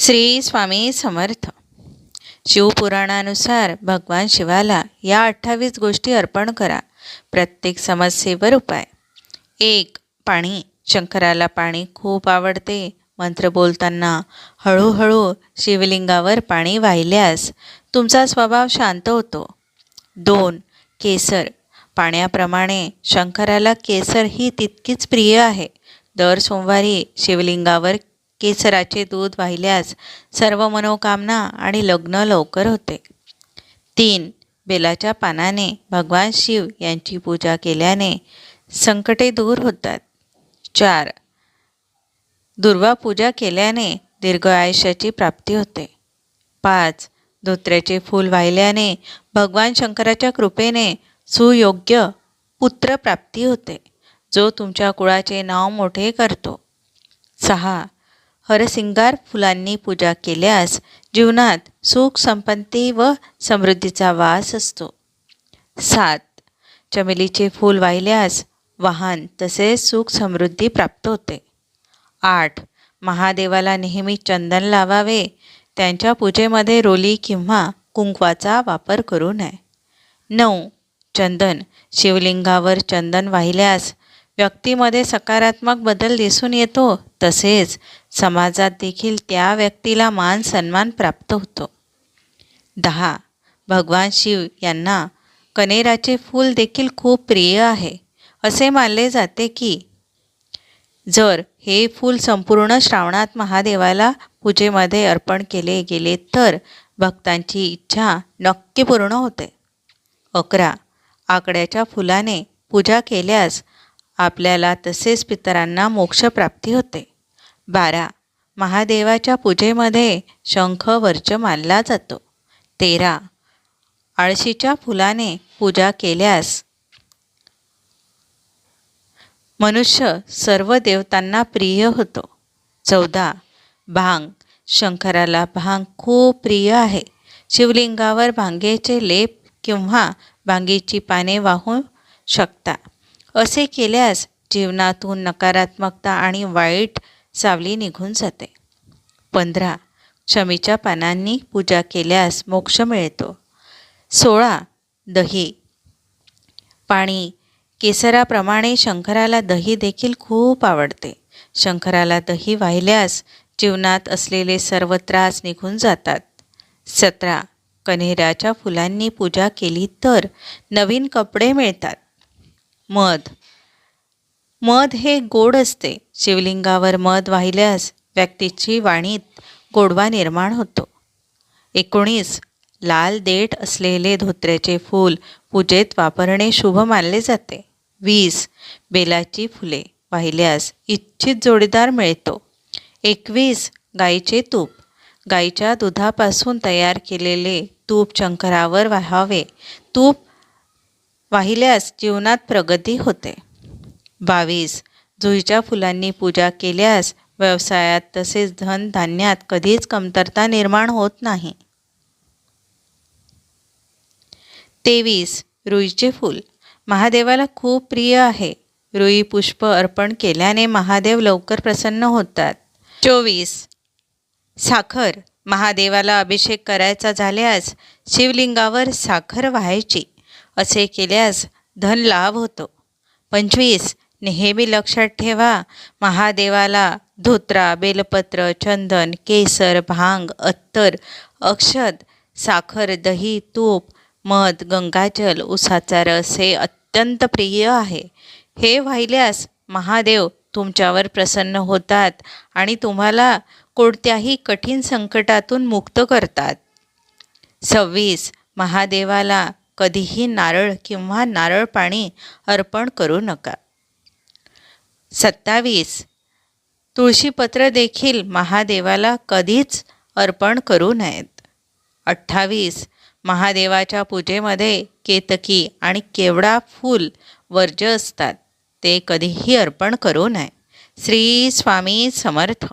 श्री स्वामी समर्थ. शिवपुराणानुसार भगवान शिवाला या अठ्ठावीस गोष्टी अर्पण करा. प्रत्येक समस्येवर उपाय. एक पाणी. शंकराला पाणी खूप आवडते. मंत्र बोलताना हळूहळू शिवलिंगावर पाणी वाहिल्यास तुमचा स्वभाव शांत होतो. दोन केसर. पाण्याप्रमाणे शंकराला केसर ही तितकीच प्रिय आहे. दर सोमवारी शिवलिंगावर केसराचे दूध वाहिल्यास सर्व मनोकामना आणि लग्न लवकर होते. तीन बेलाच्या पानाने भगवान शिव यांची पूजा केल्याने संकटे दूर होतात. चार दुर्वा पूजा केल्याने दीर्घ आयुष्याची प्राप्ती होते. पाच धोत्र्याचे फूल वाहिल्याने भगवान शंकराच्या कृपेने सुयोग्य पुत्रप्राप्ती होते जो तुमच्या कुळाचे नाव मोठे करतो. सहा हरसिंगार फुलांनी पूजा केल्यास जीवनात सुख संपत्ती व समृद्धीचा वास असतो. सात. चमेलीचे फूल वाहिल्यास वाहन तसेच सुख समृद्धी प्राप्त होते. आठ. महादेवाला नेहमी चंदन लावावे त्यांच्या पूजेमध्ये रोली किंवा कुंकवाचा वापर करू नये. नऊ. चंदन. शिवलिंगावर चंदन वाहिल्यास व्यक्तीमध्ये सकारात्मक बदल दिसून येतो तसेच समाजात देखील त्या व्यक्तीला मान सन्मान प्राप्त होतो. दहा. भगवान शिव यांना कनेराचे फूल देखील खूप प्रिय आहे. असे मानले जाते की जर हे फूल संपूर्ण श्रावणात महादेवाला पूजेमध्ये अर्पण केले गेले तर भक्तांची इच्छा नक्की पूर्ण होते. अकरा. आकड्याच्या फुलाने पूजा केल्यास आपल्याला तसेच पितरांना मोक्षप्राप्ती होते. बारा. महादेवाच्या पूजेमध्ये शंख वर्ज मानला जातो. तेरा. आळशीच्या फुलाने पूजा केल्यास मनुष्य सर्व देवतांना प्रिय होतो. चौदा. भांग. शंकराला भांग खूप प्रिय आहे. शिवलिंगावर भांगेचे लेप किंवा भांगेची पाने वाहू शकता. असे केल्यास जीवनातून नकारात्मकता आणि वाईट सावली निघून जाते. पंधरा. क्षमीच्या पानांनी पूजा केल्यास मोक्ष मिळतो. सोळा. दही. पाणी. केसराप्रमाणे शंकराला दही देखील खूप आवडते. शंकराला दही वाहिल्यास जीवनात असलेले सर्व त्रास निघून जातात. सतरा. कन्हेराच्या फुलांनी पूजा केली तर नवीन कपडे मिळतात. मध. मध हे गोड असते. शिवलिंगावर मध वाहिल्यास व्यक्तीची वाणीत गोडवा निर्माण होतो. एकोणीस. लाल देठ असलेले धोत्र्याचे फूल पूजेत वापरणे शुभ मानले जाते. वीस. बेलाची फुले वाहिल्यास इच्छित जोडीदार मिळतो. एकवीस. गाईचे तूप. गाईच्या दुधापासून तयार केलेले तूप शंकरावर वाहावे. तूप वाहिल्यास जीवनात प्रगती होते. बावीस. जुईच्या फुलांनी पूजा केल्यास व्यवसायात तसेच धनधान्यात कधीच कमतरता निर्माण होत नाही. तेवीस. रुईचे फूल. महादेवाला खूप प्रिय आहे. रुई पुष्प अर्पण केल्याने महादेव लवकर प्रसन्न होतात. चोवीस. साखर. महादेवाला अभिषेक करायचा झाल्यास शिवलिंगावर साखर व्हायची. असे केल्यास धन लाभ होतो. पंचवीस नेहमी लक्षात ठेवा महादेवाला धोत्रा बेलपत्र चंदन केसर भांग अत्तर अक्षत साखर दही तूप मध गंगाजल उसाचा रस हे अत्यंत प्रिय आहे. हे वाहिल्यास महादेव तुमच्यावर प्रसन्न होतात आणि तुम्हाला कोणत्याही कठीण संकटातून मुक्त करतात. सव्वीस महादेवाला कधीही नारळ किंवा नारळ पाणी अर्पण करू नका. सत्तावीस. तुळशीपत्र देखील महादेवाला कधीच अर्पण करू नयेत. अठ्ठावीस. महादेवाच्या पूजेमध्ये केतकी आणि केवडा फूल वर्ज्य असतात. ते कधीही अर्पण करू नये. श्री स्वामी समर्थ.